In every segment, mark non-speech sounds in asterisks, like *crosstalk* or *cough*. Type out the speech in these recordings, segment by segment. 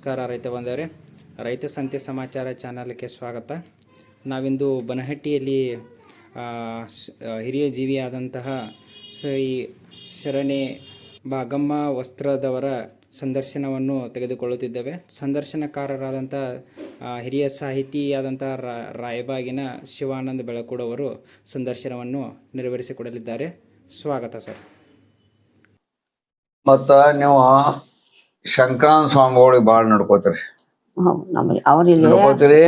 ನಮಸ್ಕಾರ ರೈತ ಬಂದವರೇ ರೈತ ಸಂತೆ ಸಮಾಚಾರ ಚಾನಲ್ಗೆ ಸ್ವಾಗತ. ನಾವಿಂದು ಬನಹಟ್ಟಿಯಲ್ಲಿ ಹಿರಿಯ ಜೀವಿಯಾದಂತಹ ಶ್ರೀ ಶರಣೆ ಭಾಗಮ್ಮ ವಸ್ತ್ರದವರ ಸಂದರ್ಶನವನ್ನು ತೆಗೆದುಕೊಳ್ಳುತ್ತಿದ್ದೇವೆ. ಸಂದರ್ಶನಕಾರರಾದಂಥ ಹಿರಿಯ ಸಾಹಿತಿಯಾದಂಥ ರಾಯಬಾಗಿನ ಶಿವಾನಂದ ಬೆಳಕೂಡವರು ಸಂದರ್ಶನವನ್ನು ನೆರವೇರಿಸಿಕೊಡಲಿದ್ದಾರೆ. ಸ್ವಾಗತ ಸರ್. ಮತ್ತು ನೀವು ಶಂಕರಾನ ಸ್ವಾಮಿಗಳಿಗೆ ಬಾಳ್ ನಡ್ಕೋತಾರೆ. ಹೌದು ನಮ್ಮಲ್ಲಿ ಅವ್ರಿಲ್ಲಿ ನಡ್ಕೋತೀರಿ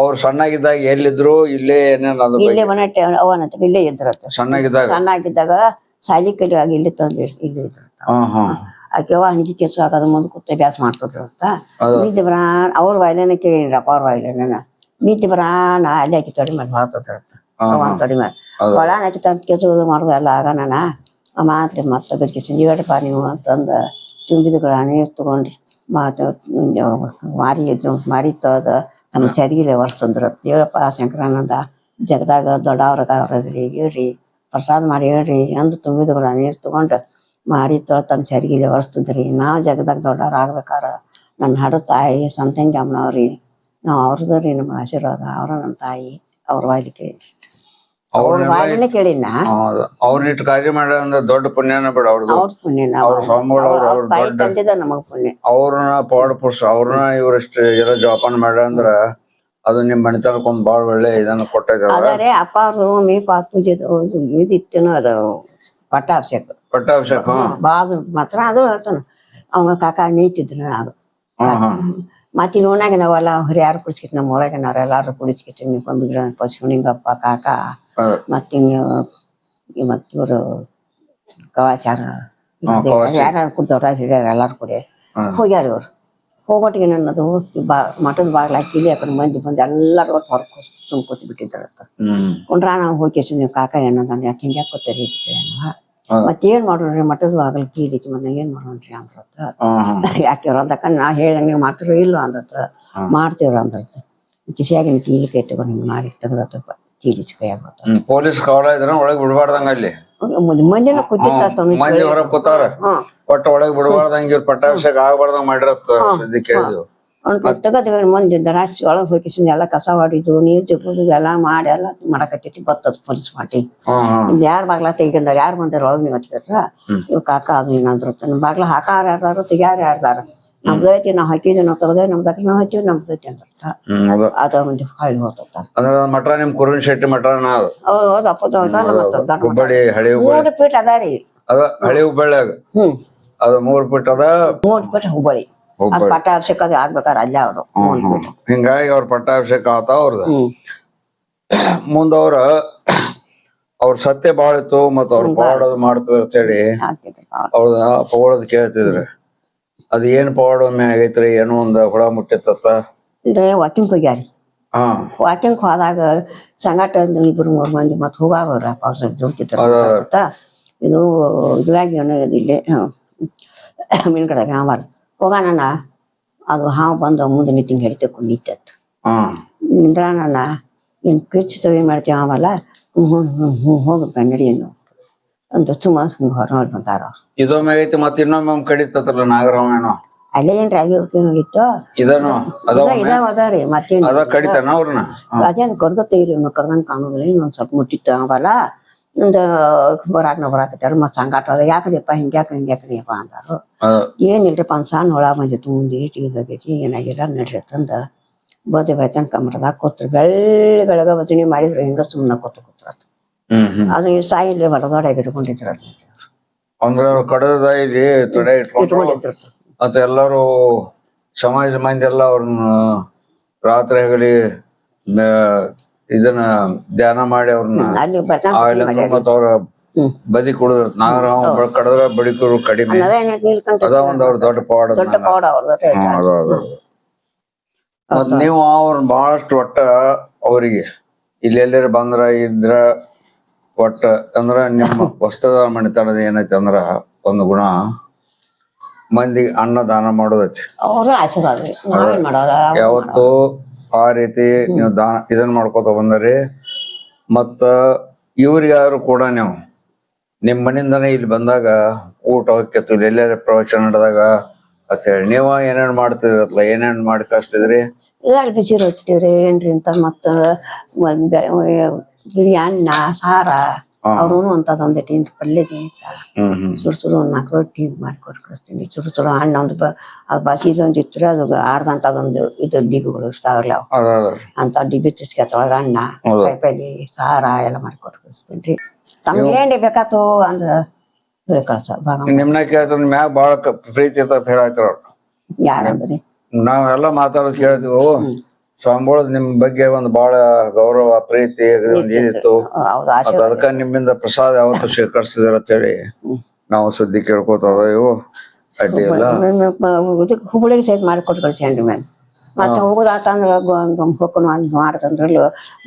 ಅವ್ರು ಸಣ್ಣಾಗಿದ್ದಾಗ ಎಲ್ಲಿದ್ರು ಇಲ್ಲೇ ಏನೇನ್ ಅದ್ರ ಬಗ್ಗೆ. ಇಲ್ಲೇ ಮನೆ ಅವನಂತ ಇಲ್ಲೇ ಇದ್ರತ್ತ. ಸಣ್ಣಾಗಿದ್ದಾಗ? ಸಣ್ಣಾಗಿದ್ದಾಗ ಸಾಲಿ ಕಲಿಯಾಗ ಇಲ್ಲಿ ತಂದು ಇಲ್ಲಿ ಇದ್ರತ್ತ. ಹಾ ಹಾ ಆಕೆವ ಅಂಗಿ ಕೆಸ ಹಾಕೋದು ಮುಂದೆ ಕೂತ ಬ್ಯಾಸ್ ಮಾಡ್ಕೊತಿರತ್ತ. ನಿದ್ದೆ ಬರಾಣ ಅವ್ರ ವಾಯ್ಲೇನ ಕೇಳಿರಪ್ಪ ಅವ್ರ ವಾಯ್ಲೇನ ನಿದ್ದೆ ಬರಾಣ ಅಲ್ಲಿ ಹಾಕಿ ತೊಡಿ ಮೇಲೆ ಮಾಡ್ತಿರತ್ತ. ಅವನ್ ತೊಡಿ ಮೇಲೆ. ಅದು. ಒಳ ಆಕಿ ತಂದು ಕೆಸು ಮಾಡೋದು ಎಲ್ಲ ಆಗ ನಾನು ಮಾತ್ರೆ ಮತ್ತೆ ಗಜ್ಜಿಗೆ ಸಂಜೆಗಡಪ್ಪ ನೀವು ಅಂತಂದು. ತುಂಬಿದಗಳ ನೀರು ತಗೊಂಡು ಮಾತು ಮಾರಿ ಇದ್ದು ಮಾರಿ ತೋದ ನಮ್ಮ ಸರಿಗಿಲ್ಲ ಒರ್ಸ್ತಂದ್ರ ಹೇಳಪ್ಪ ಶಂಕರಾನಂದ ಜಗದಾಗ ದೊಡ್ಡವ್ರ ಅವ್ರದ್ರಿ ಹೇಳ್ರಿ ಪ್ರಸಾದ ಮಾಡಿ ಹೇಳ್ರಿ ಅಂದು ತುಂಬಿದಗಳ ನೀರು ತಗೊಂಡು ಮಾರಿ ತಮ್ಮ ಸರಿಗಿಲೆ ಒರೆಸ್ತಿದ್ರಿ ನಾವು ಜಗದಾಗ ದೊಡ್ಡವ್ರು ಆಗ್ಬೇಕಾರ ನನ್ನ ಹಡ ತಾಯಿ ಸಂತಂಗಿ ಅಮ್ಮನವ್ರಿ. ನಾವು ಅವ್ರದ್ರಿ ನಮ್ಮ ಆಶೀರ್ವಾದ. ಅವರ ನಮ್ಮ ತಾಯಿ ಅವ್ರ ವಾಯ್ಲಿಕ್ಕೆ ಅವ್ರ ಬಾಯ್ಲಿನೇ ಕೇಳಿನ ಅವ್ರನ್ನ ಇಟ್ಟು ಕಾರ್ಯ ಅಂದ್ರೆ ದೊಡ್ಡ ಪುಣ್ಯನ ಬಿಡ ಅವ್ರದ್ದು ಅವ್ರ ಅವ್ರ ಸ್ವಾಮಿಗಳು ಅವ್ರ ಅವ್ರ ತಾಯಿ ದೊಡ್ಡ ತಂದಿದ ನಮಗ್ ಪುಣ್ಯ. ಅವ್ರನ್ನ ಪವಾಡ ಪುರುಷ ಅವ್ರನ್ನ ಇವ್ರಷ್ಟು ಎಲ್ಲ ಜೋಪಾನ ಮಾಡ ಅಂದ್ರ ಅದು ನಿಮ್ ಮನೆತನಕ್ಕೊಂದ್ ಬಾಳ ಒಳ್ಳೆ ಇದನ್ನ ಕೊಟ್ಟಿದಾರ ಆದರೆ ಅಪ್ಪ ಅವರು ಮೀ ಪಾಕ್ ಇದಿಟ್ಟನು ಅದು ಪಟ್ಟಾಭಿಷೇಕ. ಪಟ್ಟಾಭಿಷೇಕ ಹಾ. ಬಾದ ಮಾತ್ರ ಅದು ಹೇಳ್ತಾನ ಅವ ಕಾಕ ನೀಟಿದ್ರು ಅದು. ಮತ್ತೆ ನೋಡಾಗ ನಾವೆಲ್ಲ ಯಾರು ಕುಡಿಸ್ಕಿಟ್ ನಮ್ಮ ಊರಾಗ ನಾವ್ ಎಲ್ಲಾರು ಕುಡಿಸ್ಕಿಟ್ಟು ನಿಂತ್ಕೊಂಡು ಗಿಡ ಪಸ್ಕೊಂಡಿಂಗಪ್ಪ ಕಾಕ. ಮತ್ತೆ ಮತ್ತೆ ಇವರು ಕವಾಚಾರ. ಯಾರು ಕುಡ್ದವ್ರ ಹಿರಿಯರು ಎಲ್ಲಾರು ಕುಡಿ ಹೋಗ್ಯಾರ ಇವ್ರು. ಹೋಗ್ಬಿಟ್ಟಿಗೆ ನನ್ನದು ಬಾ ಮಠದ ಬಾಗ್ಲ ಕೀಲಿ ಹಾಕೊಂಡು ಮಂದಿ ಬಂದು ಎಲ್ಲರೂ ಒಟ್ಟು ಹೊರಗೆ ಸುಮ್ ಕೂತ್ ಬಿಟ್ಟಿದ್ದಾರತ್ತ ಕೊಂಡ್ರ ನಾವು ಹೋಗಿ ನೀವು ಕಾಕ ಏನಂದ ಯಾಕೆ ಹಿಂಗೆ ಯಾಕೆ ಕೂತೀರಿ ಹಾ. ಮತ್ತೆ ಏನ್ ಮಾಡೋಣ್ರಿ ಮಠದ ಆಗಲ್ಲ ಕೀಲಿಕ್ಕೆ ಮತ್ತೆ ಏನ್ ಮಾಡೋಣ್ರಿ ಅಂತ ಹಾ ಹಾ. ಯಾಕೆ ಅಂದಕ್ಕ ನಾ ಹೇಳಂಗ ನೀವು ಮಾಡ್ತಿರೋ ಇಲ್ಲ ಅಂದತ್ತ ಮಾಡ್ತೀವ್ರ ಅಂದ್ರತ್ತ. ಕಿಸಿಯಾಗಿ ಕೀಲಿಕೆ ಇಟ್ಕೊಂಡು ಹಿಂಗೆ ಮಾಡಿ ತೆಗ್ದತ್ತ ಕೀಲಿಚ್ ಕೈಯಾಗ ಪೊಲೀಸ್ ಕವಲ ಇದ್ರ ಒಳಗ್ ಬಿಡಬಾರ್ದಂಗ ಅಲ್ಲಿ. ಮಂದಿನ ಕೂತಿತ್ತ ಮಂದಿ ಹೊರಗ್ ಕೂತಾರ. ಒಟ್ಟ ಒಳಗ್ ಬಿಡಬಾರ್ದಂಗ ಪಟ್ಟಾಭಿಷೇಕ ಆಗ್ಬಾರ್ದಂಗ ಸುದ್ದಿ ಕೇಳಿದ್ವು ಅವ್ನ ತೆಗದ ಮಂದಿ ರಾಶಿ ಒಳಗೆ ಹೋಗಿಸಿಂದ ಎಲ್ಲ ಕಸ ಹೊಡಿದು ನೀರು ತೆಗೆದು ಎಲ್ಲ ಮಾಡಿ ಎಲ್ಲ ಮಾಡಕತ್ತೈತಿ ಬತ್ತದ ಪೊಲೀಸ್ ಪಾಟಿ ಹ್ಮ್ ಹ್ಮ್ ಯಾರು ಬಾಗ್ಲ ತೆಗಿಂದ ಯಾರು ಬಂದಾರ ಒಳಗ್ ನೀವು ಹಚ್ಚಿದ್ರ ಇವ್ ಕಾಕ ಅದು ಏನಂದ್ರ ನಮ್ಮ ಬಾಗ್ಲ ಹಾಕಾರ ಯಾರ್ದಾರು ತೆಗ್ಯಾರ ಯಾರ್ದಾರ? ನಮ್ದೈತಿ ನಾವ್ ಹಾಕಿದ್ವಿ ನಾವ್ ತಗದ ನಮ್ದಕ್ಕೆ ನಾವ್ ಹಚ್ಚಿವಿ ನಮ್ದೈತಿ ಅಂತ. ಅದು ಮಂದಿ ಹಾಳಿ ಹೋಗ್ತಾರ ಮಠ ನಿಮ್ ಕುರುನ್ ಶೆಟ್ಟಿ ಮಠ ಅದು. ಹೌದು ಅಪ್ಪ ಹುಬ್ಬಳ್ಳಿ ಹಳಿ ಮೂರು ಫೀಟ್ ಅದಾರಿ ಅದ ಹಳಿ ಹುಬ್ಬಳ್ಳಿಯಾಗ ಹ್ಮ್. ಅದ ಮೂರ್ ಫೀಟ್ ಅದ. ಮೂರು ಫೀಟ್ ಹುಬ್ಬಳ್ಳಿ. ಪಟ್ಟಾಭಿಷೇಕ ಆಗ್ಬೇಕಾದ್ರೆ ಅಲ್ಲೇ ಅವರು ಹಿಂಗಾಗಿ ಅವ್ರ ಪಟ್ಟಾಭಿಷೇಕ ಆತ ಅವ್ರದ. *coughs* ಮುಂದವ್ರ ಮುಂದ ಅವ್ರ *coughs* ಸತ್ಯ ಬಾಳ ಇತ್ತು ಮತ್ತ ಅವ್ರ ಪವಾಡದು ಮಾಡ್ತಿದ್ರು ಅಂತ ಹೇಳಿ ಅವ್ರದ ಪವಾಡದ್ ಕೇಳ್ತಿದ್ರ. ಅದ ಏನ್ ಪವಾಡೊಮ್ಮೆ ಆಗೈತ್ರಿ? ಏನೋ ಒಂದ್ ಹುಳ ಮುಟ್ಟಿತ್ತ ಅಂದ್ರೆ ವಾಕಿಂಗ್ ಹೋಗ್ಯಾರಿ. ವಾಕಿಂಗ್ ಹೋದಾಗ ಸಂಗಾಟ ಇಬ್ರು ಮೂರ್ ಮಂದಿ ಮತ್ ಹೋಗಾವ್ರ ಪಾವ್ಸ ಇದು ಇದ್ರಾಗ ಏನೋ ಇಲ್ಲೇ *coughs* ಮೀನ್ ಕಡೆ ಹಾವಾರ ಹೋಗೋಣ ಅದು ಹಾವು ಬಂದು ಮುಂದೆ ಮೀಟಿಂಗ್ ಹಿಡಿತಕ್ಕು ನಿಂತತ್ತು ಹಾ. ನಿಂದ್ರಾನ ಏನು ಕಿಚ್ಚು ಸವಿ ಮಾಡ್ತೀವಿ ಆಮಲ್ಲ ಹ್ಞೂ ಹ್ಞೂ ಹ್ಞೂ ಹ್ಞೂ ಹೋಗಿ ಕನ್ನಡಿ ಏನು ಅಂತ ಸುಮಾರು ಹಿಂಗೆ ಹೊರ ಹೊರ ಬಂದಾರ. ಇದೊಮ್ಮೆ ಐತಿ ಮತ್ತ ಇನ್ನೊಮ್ಮೆ ಒಮ್ಮೆ ಕಡಿತತ್ರಲ್ಲ ನಾಗರಾಮೇನೋ ಅಲ್ಲೇ ಏನ್ರಿ ಆಗಿರ್ತಿತ್ತು ಇದನು ಅದ ಒಮ್ಮೆ ಇದಾವ ಅದಾರಿ ಮತ್ತೇನು ಅದ ಕಡಿತಾನ ಅವ್ರನ್ನ? ಅದೇನು ಕರ್ದತ್ತೆ ಇರಿ ಕರ್ದಂಗೆ ಕಾಣೋದಿಲ್ಲ ಇನ್ನೊಂದು ಸ್ವಲ್ಪ ಮುಟ್ಟಿತ್ತು ಅವಲ್ಲ ಒಂದು ಬರಾಕ್ ನಾವು ಬರಾಕತ್ತಾರ ಮತ್ತೆ ಸಂಗಾಟ ಅದ. ಯಾಕ್ರಿಪ್ಪ ಹಿಂಗೆ ಯಾಕೆ ಹಿಂಗೆ ಯಾಕ್ರಿಯಪ್ಪ ಅಂತಾರು ಏನಿಲ್ರಿಪ್ಪ ಒಂದು ಸಣ್ಣ ಹೊಳ ಬಂದಿತ್ತು ಮುಂದೆ ಇಟ್ಟಿದ್ದೈತಿ ಏನಾಗಿಲ್ಲ ನಡ್ರಿ ತಂದ. ಬೋದೆ ಬೆಳತನ ಕಮರದಾಗ ಕೂತ್ರು. ಬೆಳ್ಳಿ ಬೆಳಗ ಭಜನೆ ಮಾಡಿದ್ರು ಹಿಂಗ ಸುಮ್ಮನೆ ಕೂತು ಕೂತ್ರ ಹ್ಮ್ ಹ್ಮ್. ಅದು ಈ ಸಾಯಿಲಿ ಹೊರಗಡೆ ಇಟ್ಕೊಂಡಿದ್ರು ಅಂದ್ರ ಕಡದ ಇಲ್ಲಿ ತೊಡೆ ಇಟ್ಕೊಂಡು ಇಟ್ಕೊಂಡಿದ್ರು ಮತ್ತ ಎಲ್ಲಾರು ಸಮಾಜ ಮಂದಿ ಎಲ್ಲ ಅವ್ರನ್ನ ರಾತ್ರಿ ಆಗಲಿ ಇದನ್ನ ಧ್ಯಾನ ಮಾಡಿ ಅವ್ರನ್ನ ಅಲ್ಲಿ ಮತ್ತ ಅವ್ರ. ಬದಿ ಕುಡಿದ್ರು ನಾಗರಾಮ ಕಡದ್ರ ಬಡಿಕರು ಕಡಿಮೆ. ಅದೇ ಒಂದ್ ಅವ್ರ ದೊಡ್ಡ ಪವಾಡ ದೊಡ್ಡ ಪವಾಡ ಅವ್ರದ್ದು ಮತ್ ನೀವು ಅವ್ರ ಬಹಳಷ್ಟು ಒಟ್ಟ ಅವರಿಗೆ. ಇಲ್ಲಿ ಎಲ್ಲಾರ ಬಂದ್ರ ಇದ್ರ ಒಟ್ಟ ಅಂದ್ರ ನಿಮ್ಮ *laughs* ವಸ್ತ್ರದ ಮಣಿತನದ ಏನೈತಿ ಅಂದ್ರ ಒಂದು ಗುಣ. ಮಂದಿಗೆ ಅನ್ನ ದಾನ ಮಾಡೋದೈತಿ. ಯಾವತ್ತು ಆ ರೀತಿ ನೀವು ದಾನ ಇದನ್ನ ಮಾಡ್ಕೋತ ಬಂದರಿ ಮತ್ತ ಇವ್ರಿಗಾದ್ರು ಕೂಡ ನೀವು ನಿಮ್ ಮನಿಂದನೇ ಇಲ್ಲಿ ಬಂದಾಗ ಊಟ ಹೊಕ್ಕೆತ್ತು ಇಲ್ಲಿ ಎಲ್ಲಾರ ಪ್ರವಚನ ನಡೆದಾಗ ಅಂತ ಹೇಳಿ ನೀವ ಏನೇನ್ ಮಾಡ್ತಿದ್ರಲ್ಲ ಏನೇನ್ ಮಾಡಿ ಕಳಿಸ್ತಿದ್ರಿ? ಎರಡು ಬಿಸಿ ರೊಟ್ಟಿ ರೀ ಏನ್ರಿ ಅಂತ ಮತ್ತ ಅನ್ನ ಸಾರ. ಹಾ. ಅಂತದ್ ಒಂದ್ ಟೀನ್ ಪಲ್ಯಗೆ ಸಾರ ಸುಡು ಸುಡು ಒಂದು ನಾಲ್ಕು ರೊಟ್ಟಿ ಮಾಡ್ಕೊಟ್ ಕಳಿಸ್ತೀನಿ. ಸುಡು ಸುಡು ಹಣ್ಣು ಒಂದು ಅದು ಒಂದ್ ಇತ್ತು ಅದು ಆರ್ದಂಥದೊಂದು ಇದು ಡಿಬ್ಬಿಗಳು ಇಷ್ಟಾಗಲ್ಲ ಅದ ಅದ ಅಂತ ಡಿಬಿ ಚುಚ್ಕೊಳಗ ಅಣ್ಣ ಕಾಯಿಪಲ್ಲಿ ಸಾರ ಎಲ್ಲ ಮಾಡ್ಕೊಟ್ ಕಳಿಸ್ತೀನಿ. ರೀ ತಮ್ಗೆ ಏನ್ ಬೇಕಾತು ಅಂದ್ರ ಕಳ್ಸ ನಿಮ್ನ ಕೇಳ್ತಾರ ಮ್ಯಾಗ ಬಾಳ ಪ್ರೀತಿ ಅಂತ ಹೇಳಾಕ್ತಾರ ಅವ್ರು. ಯಾರಂದ್ರಿ ನಾವೆಲ್ಲ ಮಾತಾಡೋದು ಕೇಳ್ತೀವಿ? ಸ್ವಾಮಿಗಳು ನಿಮ್ ಬಗ್ಗೆ ಒಂದ್ ಬಹಳ ಗೌರವ ಪ್ರೀತಿ ಒಂದ್ ಇದಿತ್ತು. ಹೌದು ಮತ್ತ್ ಆಶೀರ್ವಾದ ಅದಕ್ಕ ನಿಮ್ಮಿಂದ ಪ್ರಸಾದ ಯಾವತ್ತು ಸ್ವೀಕರಿಸಿದ್ರ ಅಂತೇಳಿ ನಾವು ಸುದ್ದಿ ಕೇಳ್ಕೊತದ ಇವು. ಅಡ್ಡಿ ಇಲ್ಲ. ಇದಕ್ಕೆ ಹುಬ್ಬಳ್ಳಿಗೆ ಸಹಿತ ಮಾಡಿಕೊಟ್ಟು ಕಳ್ಸ್ಯಾನ್ರಿ ಮ್ಯಾಮ್. ಮತ್ತೆ ಹೋಗೋದಾತಂದ್ರ ಹೋಗ್ಕೊಂಡು ಅಲ್ಲಿ ಮಾಡ್ತಂದ್ರಲ್ಲ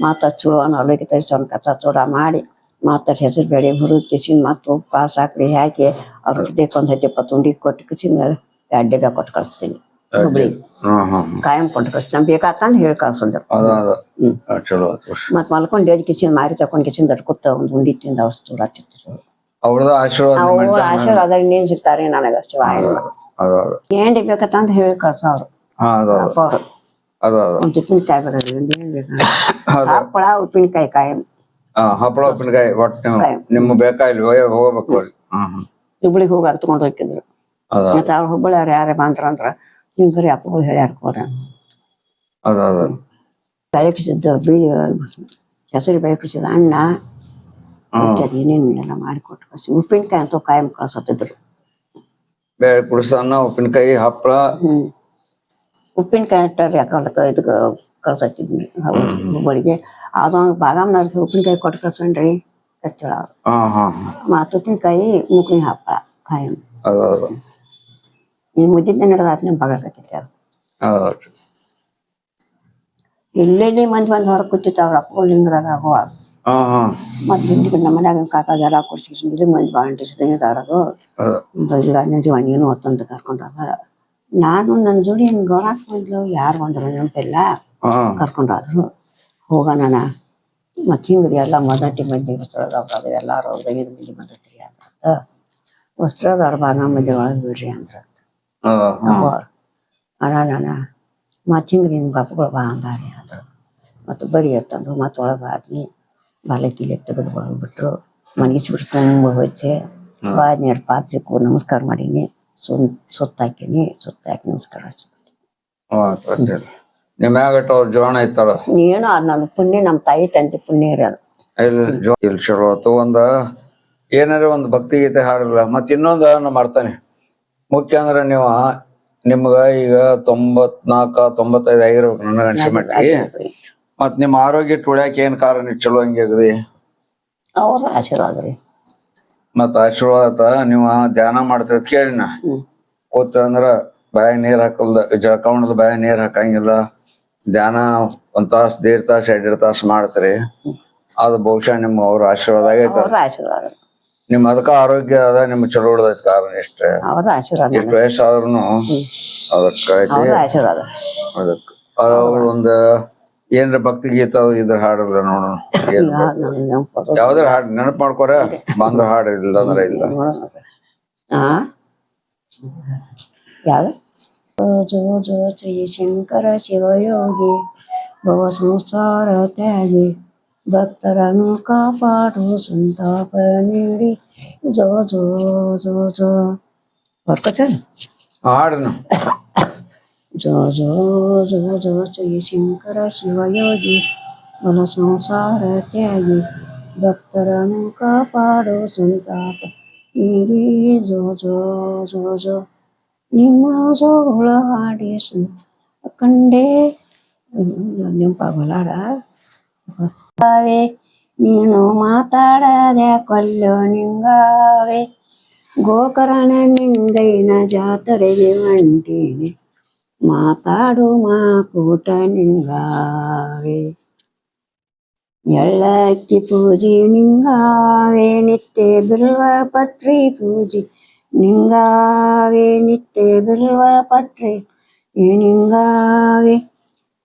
ಮತ್ತೆ ಚೂರು ಹೊಲಕ್ಕೆ ತರಿಸೋನ್ ಕಸ ಚೂರ ಮಾಡಿ ಮತ್ತೆ ಹೆಸರು ಬೇಳೆ ಹುರಿದು ಕಿಸಿನ್ ಮತ್ತು ಉಪ್ಪು ಸಾಕ್ರಿ ಹಾಕಿ ಅವ್ರ ಹೃದಯಕ್ಕೆ ಒಂದು ಇಪ್ಪತ್ತು ಉಂಡಿ ಕೊಟ್ಟು ಕಿಸಿನ ಡಬ್ಬೆ ಕೊಟ್ಟು ಕಳಿಸ್ತೀನಿ. ಹುಬ್ಳಿಗೆ ಹಾ ಹಾ ಕಾಯಂ ಕೊಟ್ಟು ಕಳಿಸ್ತೀನಿ ನಮ್ಗೆ ಬೇಕಾತಂದ್ ಹೇಳಿ ಕಳ್ಸಂದ್ರ ಅದ ಅದ. ಹ್ಮ್. ಆ, ಚಲೋ ಆತು ಮಲ್ಕೊಂಡು ಎದ್ ಮಾರಿ ತಕೊಂಡ್ ಕಿಚನ್ ದಟ್ಕೊತ ಒಂದು ಉಂಡಿ ತಿಂದ ಅವಷ್ಟು ಚೂರ ಹತ್ತಿರ್ತಾರೆ ಅವ್ರದ ಆಶೀರ್ವಾದ ಅವ್ರ ಆಶೀರ್ವಾದ ಇನ್ನೇನ್ ಸಿಗ್ತಾರೆ ನನಗ ಶಿವ ಅದ ಅದ. ಏನ್ ಬೇಕಂತ ಹೇಳಿ ಕಳ್ಸವ್ರು ಹಾ ಅದ ಅದ. ಅಪ್ಪ ಅವ್ರು. ಅದ ಅದ. ಒಂದು ಉಪ್ಪಿನಕಾಯಿ ಬರೋದು ಒಂದು ಏನ್ *coughs* ಹಪ್ಪಳ ಉಪ್ಪಿನಕಾಯಿ ಕಾಯಂ. ಹಾ ಹಪ್ಪಳ ಉಪ್ಪಿನಕಾಯಿ ಒಟ್ಟು ಕಾಯಿ. ನಿಮ್ಮ ಬೇಕಾಗಿಲ್ಲ ಹೋಗ್ಬೇಕು. ಹ್ಮ್ ಹ್ಮ್. ಹುಬ್ಳಿಗೆ ಹೋಗಿ ಅರ್ತ್ಕೊಂಡು ಹೋಗಿದ್ರು. ಅದ ಮತ್ತೆ ಅವ್ರ ಹುಬ್ಬಳ್ಳಿ ಅವ್ರು ಯಾರೇ ಬಂದ್ರ ಅಂದ್ರ ನಿಮ್ ಬರೀ ಅಪ್ಪಗಳು ಹೇಳ್ಯಾರ ಕೋರ ಅದ ಅದ ಬೆಳಪಿಸಿದ್ದ ಬೀ ಹೆಸರು ಬೆಳಕಿಸಿದ ಅಣ್ಣ ಹ್ಮ್ ಅದು ಏನೇನು ಎಲ್ಲ ಮಾಡಿಕೊಟ್ಟು ಕಳ್ಸಿ ಉಪ್ಪಿನಕಾಯಿ ಅಂತೂ ಕಾಯಂ ಕಳ್ಸತ್ತಿದ್ರು. ಬೇಳೆ ಕುಡಿಸನ್ನ ಉಪ್ಪಿನಕಾಯಿ ಹಪ್ಪಳ. ಉಪ್ಪಿನಕಾಯಿ ಇಟ್ಟಾರೆ ಯಾಕಂದ್ರೆ ಇದಕ್ಕೆ ಕಳ್ಸಟ್ಟಿದ್ವಿ ಹುಬ್ಬಳ್ಳಿಗೆ. ಅದೊಂದು ಬಾದಾಮ್ನವ್ರಿಗೆ ಉಪ್ಪಿನಕಾಯಿ ಕೊಟ್ಟು ಕಳ್ಸಣ್ರಿ ಕಚ್ಚಳ ಉಪ್ಪಿನಕಾಯಿ ಮುಕ್ಳಿ ಹಪ್ಪಳ ಕಾಯಂ. ಈ ಮುದ್ದಿದ್ದ ನಡೆದಾತ್ ನಿಮ್ ಬಗಕತ್ತೈತಿ ಅದು. ಎಲ್ಲೆಲ್ಲಿ ಮಂದಿ ಬಂದು ಹೊರಗೆ ಕೂತಿರ್ತಾವ್ರ ಅಪ್ಪ ಲಿಂಗದಾಗ ಆಗುವ ಹಾ ಹಾ. ಮತ್ತೆ ಹಿಂದಿ ನಮ್ಮ ಮನ್ಯಾಗ ಕಾಕಾಗ ಜಲ ಕೊಡ್ಸಿ ಇಲ್ಲಿ ಮಂದಿ ಇಲ್ಲ ನೀನು ಹೊತ್ತಂತ ಕರ್ಕೊಂಡಾಗ ನಾನು ನನ್ನ ಜೋಡಿ ಏನು ಗೌರಾಕ್ ಬಂದ್ಲು ಯಾರು ಬಂದ್ರು ನೆನಪಿಲ್ಲ ಕರ್ಕೊಂಡಾದ್ರು. ಹೋಗೋಣ ಮತ್ತೆ ಹಿಂಗ್ರಿ ಎಲ್ಲ ಮೊದಟಿ ಮಂದಿ ವಸ್ತ್ರದವ್ರು ಅದು ಎಲ್ಲಾರು ದೈವದ ಮಂದಿ ಬಂದತ್ರಿ ಅಂತ. ವಸ್ತ್ರದವ್ರ ಬಾಗ ಮಂದಿ ಒಳಗೆ ಬಿಡ್ರಿ ಅಂದ್ರ ಅಣ್ಣ ಮತ್ತೆ ಹಿಂಗ್ರಿ ನಿಮ್ಗೆ ಅಪ್ಪಗಳು ಬಾ ಅಂದಾರಿ ಅಂದ್ರು ಮತ್ತು ಬರಿ ಎತ್ತಂದ್ರು ಮತ್ತೆ ಒಳಗೆ ಬಾದ್ನಿ ಬಾಲೆ ಕೀಲೆ ತೆಗೆದು ಬಿಟ್ರು ಮನಗಿಸ್ಬಿಟ್ಟು ತುಂಬ ಹೊಚ್ಚೆ ಬಾದ್ ನೀರು ಪಾತ್ ಸಿಕ್ಕು ನಮಸ್ಕಾರ ಮಾಡೀನಿ ಸುನ್ ಸುತ್ತ ಹಾಕೀನಿ ಸುತ್ತ ಹಾಕಿ ನಮಸ್ಕಾರ ನಿಮ್ಮ ಮ್ಯಾಗಟ್ಟ ಅವ್ರ ಜೋಣ ಐತಳ ಏನೋ ಅದು ನನ್ನ ಪುಣ್ಯ ನಮ್ಮ ತಾಯಿ ತಂದೆ ಪುಣ್ಯ ಇರೋದು ಇಲ್ಲಿ ಚಲೋ ಆತು ಒಂದ ಏನಾರ ಒಂದು ಭಕ್ತಿ ಗೀತೆ ಹಾಡಲ್ಲ. ಮತ್ತೆ ಇನ್ನೊಂದು ಮಾಡ್ತಾನೆ. ಮುಖ್ಯ ಅಂದ್ರ ನೀವು ನಿಮ್ಗ ಈಗ ತೊಂಬತ್ನಾಲ್ಕ ತೊಂಬತ್ತೈದು ಆಗಿರ್ಬೇಕು ನನ್ನ ಅನ್ಸಿ ಮಟ್ಟಿಗೆ. ಮತ್ ನಿಮ್ಮ ಆರೋಗ್ಯ ತುಳ್ಯಾಕ ಏನ್ ಕಾರಣ ಚಲೋ ಹಂಗೆ ಆಗದಿ ಅವ್ರ ಆಶೀರ್ವಾದ ರೀ. ಮತ್ ಆಶೀರ್ವಾದ ನೀವು ಧ್ಯಾನ ಮಾಡ್ತಿರ ಕೇಳಿನ ಕೂತಂದ್ರ ಕೂತ ಅಂದ್ರ ಬಾಯ ನೀರ್ ಹಾಕಲ್ದ ಜಳಕವಣದ ಬಾಯ ನೀರ್ ಹಾಕಂಗಿಲ್ಲ. ಧ್ಯಾನ ಒಂದ್ ತಾಸ್ ದೇಡ್ ತಾಸ್ ಎರಡ್ ತಾಸ್ ಮಾಡ್ತೀರಿ. ಅದು ಬಹುಶಃ ನಿಮ್ ಅವ್ರ ಆಶೀರ್ವಾದ ಆಗೈತೆ ಅವ್ರ ಆಶೀರ್ವಾದ. ರೀ ನಿಮ್ ಅದಕ್ಕ ಆರೋಗ್ಯ ಅದ ನಿಮ್ ಚಲೋ ಉಳ್ದೈತಿ ಕಾರಣ ಇಷ್ಟೇ ಅವ್ರ ಆಶೀರ್ವಾದ ಎಷ್ಟು ವಯಸ್ಸಾದ್ರೂ ಅದಕ್ಕ ಅವ್ರ ಆಶೀರ್ವಾದ. ಅದಕ್ಕ ಅವ್ರ ಒಂದ್ ಏನ್ರ ಭಕ್ತಿ ಗೀತ ಇದ್ರ ಹಾಡಲ್ಲ ನೋಡೋಣ ಯಾವ್ದ್ರ ಹಾಡ್ ನೆನಪ್ ಮಾಡ್ಕೊರ ಬಂದ್ರ ಹಾಡ್ ಇಲ್ಲ ಅಂದ್ರ ಇಲ್ಲ. ಆ ಯಾವ್ದು? ಜೋ ಜೋ ಶ್ರೀ ಶಂಕರ ಶಿವಯೋಗಿ ಭವ ಸಂಸಾರ ತ್ಯಾಗಿ. ಭಕ್ತರನ್ನು ಕಾಪಾಡು ಸಂತಾಪ ನೀಡಿ ಜೋ ಜೋ ಜೋ ಜೋ ಬರ್ಕೋಚ ಹಾಡನು ಜೋ ಜೋ ಜೋ ಜೋ ಶ್ರೀ ಶಂಕರ ಶಿವಯೋಗಿ ಭವ ಸಂಸಾರ ತ್ಯಾಗಿ ಭಕ್ತರನ್ನು ಕಾಪಾಡು ಸಂತಾಪ ನೀಡಿ ಜೋ ಜೋ ಜೋ ಜೋ ನಿಮ್ಮ ಸೋಳ ಹಾಡಿ ಸು- ಕಂಡೆ ನೆಂಪಾಗಲಾಡ ನೀನು ಮಾತಾಡದೆ ಕೊಲ್ಲು ನಿಂಗಾವೆ ಗೋಕರ್ಣ ನಿಂಗೈನ ಜಾತ್ರೆಗೆ ಹೊಂಟೀನಿ ಮಾತಾಡು ಮಾಕೂಟ ನಿಂಗಾವೆ ಎಳ್ಳಕ್ಕಿ ಪೂಜೆ ನಿಂಗಾವೆ ನಿತ್ಯ ಬಿಲ್ವ ಪತ್ರಿ ಪೂಜೆ ನಿಂಗಾವೆ ನಿತ್ಯ ಬಿಲ್ವ ಪತ್ರಿ ನಿಂಗಾವೆ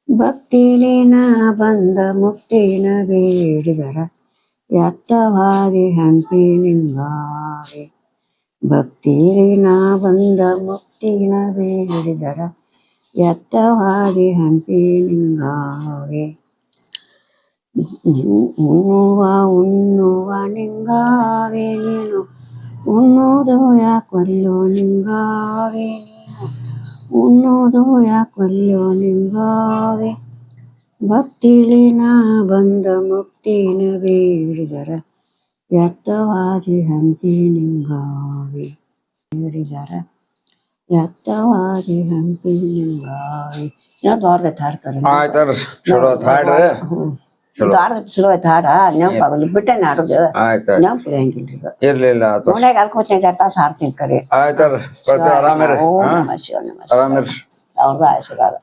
ಭಕ್ತಿಲಿನ ಬಂದ ಮುಕ್ತಿನ ಬೇಡಿದರ ಎತ್ತವಾದಿ ಹಂಪಿ ನಿಂಗಾವೆ ಭಕ್ತಿಲಿ ನಾ ಬಂದ ಮುಕ್ತಿನ ಬೇಡಿದರ ಎತ್ತವಾದಿ ಹಂಪಿ ನಿಂಗಾವೆ ಉಣ್ಣುವ ಉಣ್ಣುವ ನಿಂಗಾವೆ ನೀನು ಉಣ್ಣೋದು ಯಾಕೊಲ್ಲೋ ನಿಂಗಾವೆ ನೀನು ಉಣ್ಣೋದು ಯಾಕೊಲ್ಲೋ ನಿಂಗಾವೆ ಭಕ್ತಿಲಿ ನಾ ಬಂದ ಮುಕ್ತಿನ ಬೇಡಿದರ ವ್ಯಕ್ತವಾದಿ ಹಂಪಿ ನಿಂಬಾವೆ. ಬೇಡಿದರ ವ್ಯಕ್ತವಾದಿ ಹಂಪಿ ನಿಂಬಾವೆ. ಯಾವ್ದು ದೊಡ್ಡದೈತೆ ಹಾಡ್ತಾರೆ ಆಯ್ತಾರ ಚಲೋ ಆತ್ ಹಾಡ್ರಿ ಹಾಡ ನೆನಪಾಗಲ್ಲ ಬಿಟ್ಟೆ ನೆನಪು ಇರ್ಲಿಲ್ಲ ಎರಡು ತಾಸು ಹಾಡ್ತೀನಿ ಕರೆ. ಆಯ್ತಾರ ಬರ್ತೀವಿ ಆರಾಮಿರಿ ಓಂ ಹಾ? ನಮಃ ಶಿವ ನಮಃ ಶಿವ. ಆರಾಮಿರಿ ಅವ್ರದ್ದು ಆಶೀರ್ವಾದ.